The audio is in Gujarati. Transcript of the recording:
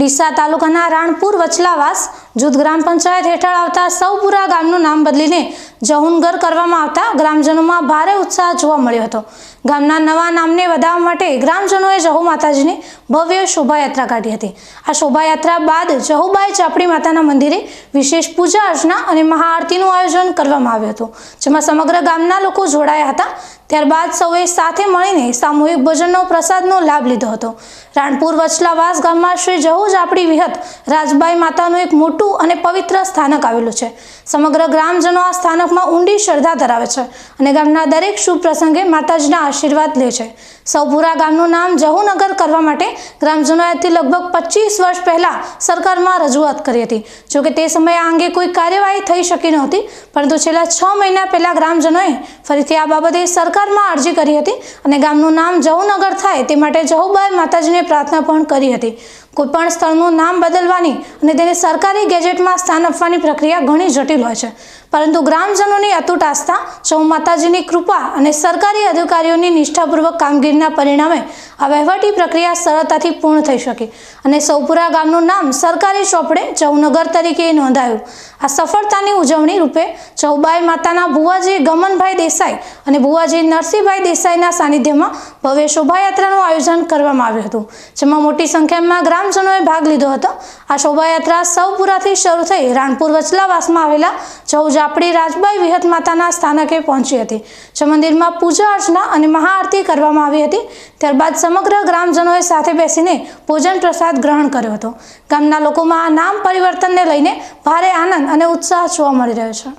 ડીસા તાલુકાના રાણપુર વચલાવાસ જૂથ ગ્રામ પંચાયત હેઠળ આવતા સૌપુરા ગામનું નામ બદલીને જહુનગર કરવામાં આવતા ગ્રામજનોમાં ભારે ઉત્સાહ જોવા મળ્યો હતો. ગામના નવા નામને વધાવવા માટે ગ્રામજનોએ જહુ માતાજીની ભવ્ય શોભાયાત્રા કાઢી હતી. આ શોભાયાત્રા બાદ જહુબાઈ ચાપડી માતાના મંદિરે વિશેષ પૂજા અર્ચના અને મહાઆરતીનું આયોજન કરવામાં આવ્યું હતું, જેમાં સમગ્ર ગામના લોકો જોડાયા હતા. ત્યારબાદ સૌએ સાથે મળીને સામૂહિક ભોજનનો પ્રસાદનો લાભ લીધો હતો. રાણપુર વચલાવાસ ગામમાં શ્રી જહુ ચાપડી વિહત રાજબાઈ માતાનું એક મોટું અને પવિત્ર સ્થાનક આવેલું છે. સમગ્ર ગ્રામજનો આ સ્થાનકમાં ઊંડી શ્રદ્ધા ધરાવે છે અને ગામના દરેક શુભ પ્રસંગે માતાજીના આશીર્વાદ લે છે. સૌપુરા ગામનું નામ જહુનગર કરવા માટે ગ્રામજનોએ લગભગ પચીસ વર્ષ પહેલાં સરકારમાં રજૂઆત કરી હતી. જોકે તે સમયે આ અંગે કોઈ કાર્યવાહી થઈ શકી નહોતી પરંતુ છેલ્લા છ મહિના પહેલાં ગ્રામજનોએ ફરીથી આ બાબતે સરકારમાં અરજી કરી હતી અને ગામનું નામ જહુનગર થાય તે માટે જહુબાઈ માતાજીને પ્રાર્થના પણ કરી હતી. કોઈપણ સ્થળનું નામ બદલવાની અને તેને સરકારી ગેજેટમાં સ્થાન આપવાની પ્રક્રિયા ઘણી જટિલ હોય છે. પરંતુ ગ્રામજનોની અતૂટ આસ્થા જહુ માતાજીની કૃપા અને સરકારી અધિકારીઓની નિષ્ઠાપૂર્વક કામગીરીના પરિણામે આ વહીવટી પ્રક્રિયા સરળતાથી પૂર્ણ થઈ શકી. અને સૌપુરા ગામનું નામ સરકારી ચોપડે ચૌનગર તરીકે નોંધાયું. આ સફળતાની ઉજવણી રૂપે ચૌબાઈ માતાના ભુવાજી ગમનભાઈ દેસાઈ અને ભુવાજી નરસિંહભાઈ દેસાઈના સાનિધ્યમાં ભવ્ય શોભાયાત્રાનું આયોજન કરવામાં આવ્યું હતું, જેમાં મોટી સંખ્યામાં ગ્રામજનોએ ભાગ લીધો હતો. આ શોભાયાત્રા સૌપુરાથી શરૂ થઈ રાણપુર વચલાવાસમાં આવેલા જવ જાપડી રાજબાઈ વિહત માતાના સ્થાનકે પહોંચી હતી, જે મંદિરમાં પૂજા અર્ચના અને મહાઆરતી કરવામાં આવી હતી. ત્યારબાદ સમગ્ર ગ્રામજનોએ સાથે બેસીને ભોજન પ્રસાદ ગ્રહણ કર્યો હતો. ગામના લોકોમાં આ નામ પરિવર્તનને લઈને ભારે આનંદ અને ઉત્સાહ જોવા મળી રહ્યો છે.